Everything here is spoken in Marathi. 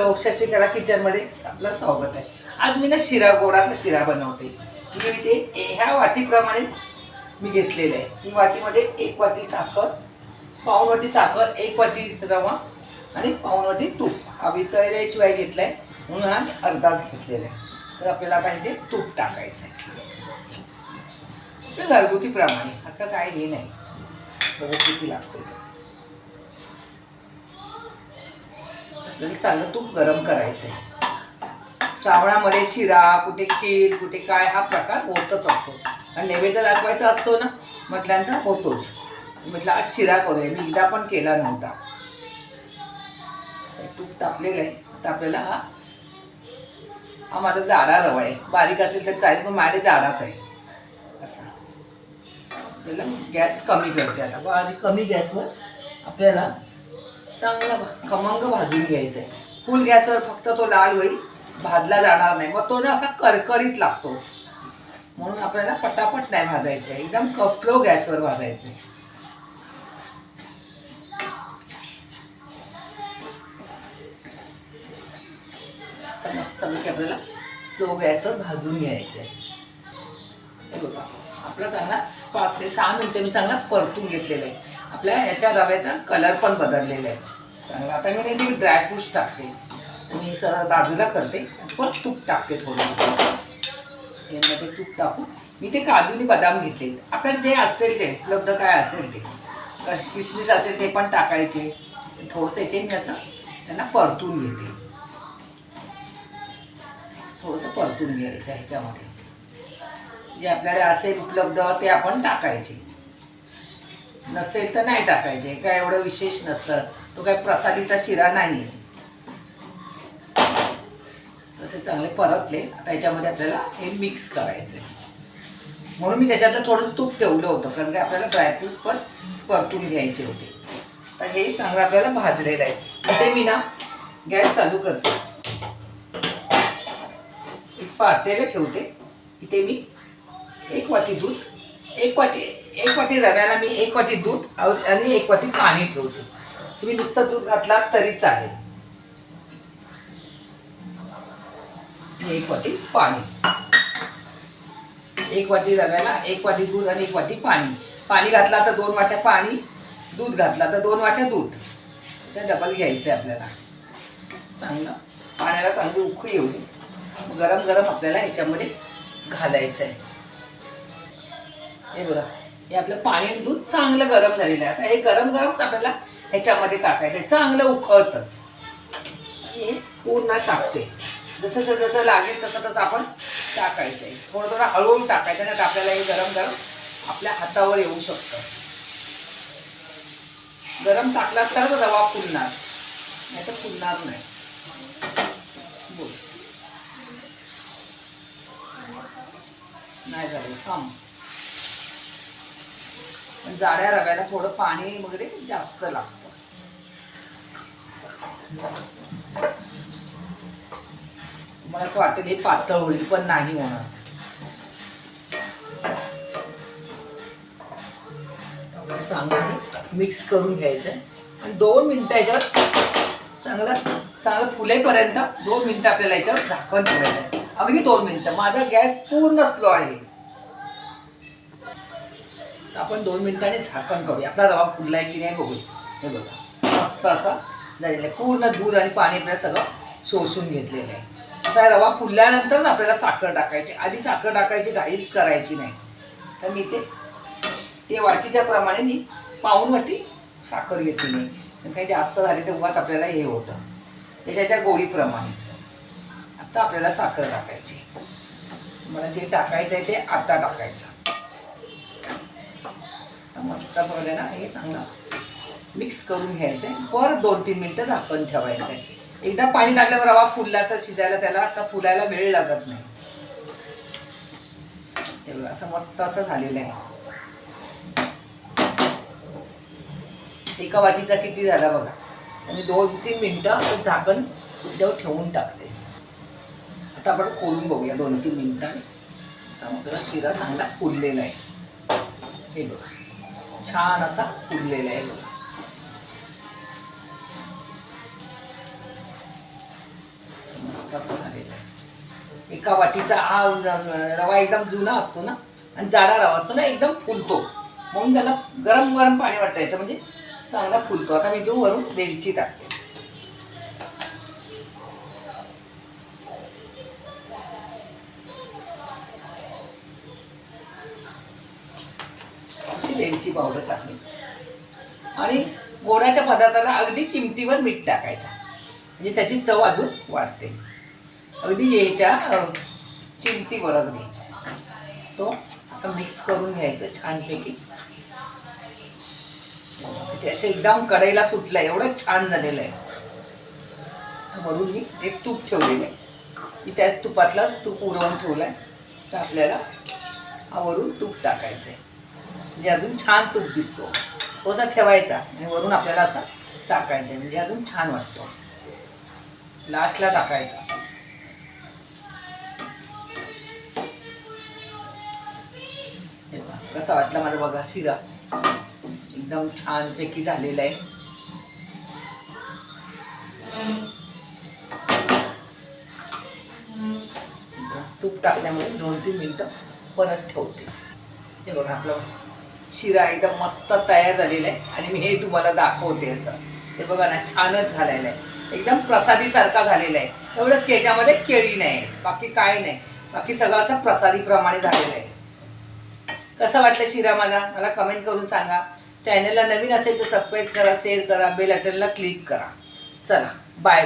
शशिकला किचनमध्ये आपलं स्वागत आहे. आज मी ना शिरा गोडाचा शिरा बनवते. मी इथे ह्या वाटीप्रमाणे मी घेतलेलं आहे. ही वाटीमध्ये एक वाटी साखर पाऊण वाटी साखर एक वाटी रवा आणि पाऊण वाटी तूप. हा वितळल्याशिवाय घेतला आहे म्हणून हा अर्धाच घेतलेला आहे. तर आपल्याला आता इथे तूप टाकायचं आहे आपल्या घरगुतीप्रमाणे असं काही हे नाही. बघा किती लागतो इथं आपल्याला चांगलं तूप गरम करायचं आहे श्रावणामध्ये शिरा कुठे खीर कुठे काय हा प्रकार होतच असतो. आणि नैवेद्य दाखवायचा असतो ना म्हटल्यानंतर होतोच. म्हटलं आज शिरा करूया. मी एकदा पण केला नव्हता. तूप तापलेलं आहे. आता आपल्याला हा हा माझा जाडा रवा आहे. बारीक असेल तर चालेल पण माझ्या जाडाच आहे. असा. आपल्याला गॅस कमी करते आता. बारीक कमी गॅसवर आपल्याला चांगला खमंग भाजून घ्यायचा आहे फुल गॅसवर फक्त तो लाल होईल भाजला जाणार नाही. मग तो ना असा करकरीत लागतो. म्हणून आपल्याला पटापट नाही भाजायचं आहे एकदम स्लो गॅसवर भाजायचं आहे असं मस्तपैकी आपल्याला स्लो गॅसवर भाजून घ्यायचं आहे बघा आपला चांगला पाच ते सहा मिनिटं मी चांगला परतून घेतलेला आहे. आपल्या ह्याच्या रव्याचा कलर पण बदललेला आहे. चांगलं. आता मी रेडी ड्रायफ्रूट्स टाकते. मी स बाजूला करते. परत तूप टाकते थोडंसं यामध्ये तूप टाकून मी ते काजूनी बदाम घेतले. आपल्याला जे असेल ते उपलब्ध काय असेल ते. कश- किसमिस असेल ते पण टाकायचे. थोडंसं येते मी असं त्यांना परतून घेते. थोडंसं परतून घ्यायचं ह्याच्यामध्ये. जे आपल्याकडे असेल उपलब्ध ते आपण टाकायचे. नसेल तर नाही टाकायचे. काय एवढं विशेष नसतं. तो काय प्रसादीचा शिरा नाही. तसे चांगले परतले. आता याच्यामध्ये आपल्याला हे मिक्स करायचे म्हणून मी त्याच्यातलं थोडं तूप ठेवलं होतं कारण की आपल्याला ड्रायफ्रुट्स पण परतून घ्यायचे होते. तर हे चांगलं आपल्याला भाजलेलं आहे. इथे मी ना गॅस चालू करते. एक पातेलं ठेवते. इथे मी एक वाटी दूध एक वाटी एक वाटी रव्याला मी एक वाटी दूध आणि एक वाटी पाणी ठेवते. तुम्ही नुसतं दूध घातला तरी चालेल एक वाटी पाणी. एक वाटी रव्याला एक वाटी दूध आणि एक वाटी पाणी. पाणी घातला तर दोन वाट्या पाणी दूध घातला तर दोन वाट्या दूध. त्या डबल घ्यायचं आहे आपल्याला. चांगलं. पाण्याला चांगली उकळी येऊ दे. गरम गरम आपल्याला ह्याच्यामध्ये घालायचं आहे हे बघा. हे आपलं पाणी आणि दूध चांगलं गरम झालेलं आहे. आता हे गरम गरमच आपल्याला ह्याच्यामध्ये टाकायचं आहे. चांगलं उकळतच. हे पूर्ण टाकते जसं जसं जसं लागेल तसं तसं आपण टाकायचं आहे थोडं थोडं हळूहळू टाकायचं नाही तर आपल्याला हे गरम गरम आपल्या हातावर येऊ शकतं. गरम टाकला तर रवा फुलणार. नाही तर फुलणार नाही. बोल. नाही झालं. थांब. पण जाड्या रव्याला थोडं पाणी वगैरे जास्त लागतं. मला असं वाटेल हे पातळ होईल पण नाही होणार. चांगलं मिक्स करून घ्यायचं आणि दोन मिनटं याच्यावर चांगलं चांगलं फुलेपर्यंत दोन मिनटं आपल्याला याच्यावर झाकण ठेवायचं आहे. अगदी दोन मिनटं. माझा गॅस पूर्ण स्लो आहे. तर आपण दोन मिनिटांनी झाकण करूया. आपला रवा फुललाय की नाही बघूया. हे बघा. मस्त असा झालेला आहे. पूर्ण दूध आणि पाणी आपल्याला सगळं शोषून घेतलेलं आहे. आता रवा फुलल्यानंतर ना आपल्याला साखर टाकायची. आधी साखर टाकायची काहीच करायची नाही. तर मी ते ते वाटीच्या प्रमाणे मी पाऊन वाटी साखर घेतली नाही काही जास्त झाली तर उगाच आपल्याला हे होतं. त्याच्याच्या गोळीप्रमाणे आता आपल्याला साखर टाकायची. मला जे टाकायचं आहे ते आता टाकायचं. मस्त बघायला ना हे चांगलं. मिक्स करून घ्यायचं आहे परत दोन तीन मिनटं झाकण ठेवायचं आहे एकदा पाणी टाकल्यावर रवा फुलला तर शिजायला त्याला असा फुलायला वेळ लागत नाही. हे बघा असं मस्त असं झालेलं आहे. एका वाटीचा किती झाला बघा. आणि दोन तीन मिनटं झाकण त्यावर ठेवून टाकते. आता आपण खोलून बघूया दोन तीन मिनटं असा शिरा चांगला फुललेला आहे. हे बघा. छान असा उरलेला आहे. बघा मस्त असं झालेलं आहे. एका वाटीचा हा रवा एकदम जुना असतो ना आणि जाडा रवा असतो ना एकदम फुलतो. म्हणून त्याला गरम गरम पाणी वाटायचं म्हणजे चांगला फुलतो. आता मी तो वरून वेलची टाकते. अशी वेलची पावडर टाकली. आणि गोडाच्या पदार्थाला अगदी चिमटीवर मीठ टाकायचं. म्हणजे त्याची चव अजून वाढते. अगदी याच्या चिमटीवर अगदी. तो असं मिक्स करून घ्यायचं छानपैकी. ते असं एकदम कढईला सुटलं एवढं छान झालेलं आहे. वरून मी ते तूप ठेवलेलं आहे. मी त्या तुपातलं तूप उरवून ठेवलं आहे तर आपल्याला वरून तूप टाकायचं आहे म्हणजे अजून छान तूप दिसतो. थोडासा ठेवायचा आणि वरून आपल्याला असा टाकायचा आहे. म्हणजे अजून छान वाटतो. लास्टला टाकायचा. हे कसा वाटला माझा बघा शिरा. एकदम छानपैकी झालेला आहे. तूप टाकल्यामुळे दोन तीन मिनटं परत ठेवते. हे बघा आपलं शिरा एकदम मस्त तयार झालेला आहे. आणि मी हे तुम्हाला दाखवते असं. हे बघा ना छानच झालेलं आहे. एकदम प्रसादीसारखा झालेला आहे. एवढंच की याच्यामध्ये केळी नाही बाकी काय नाही. बाकी सगळं असं प्रसादीप्रमाणे झालेलं आहे. कसं वाटलं शिरा माझा? मला कमेंट करून सांगा. चॅनलला नवीन असेल तर सबस्क्राईब करा शेअर करा बेल आयटनला क्लिक करा. चला बाय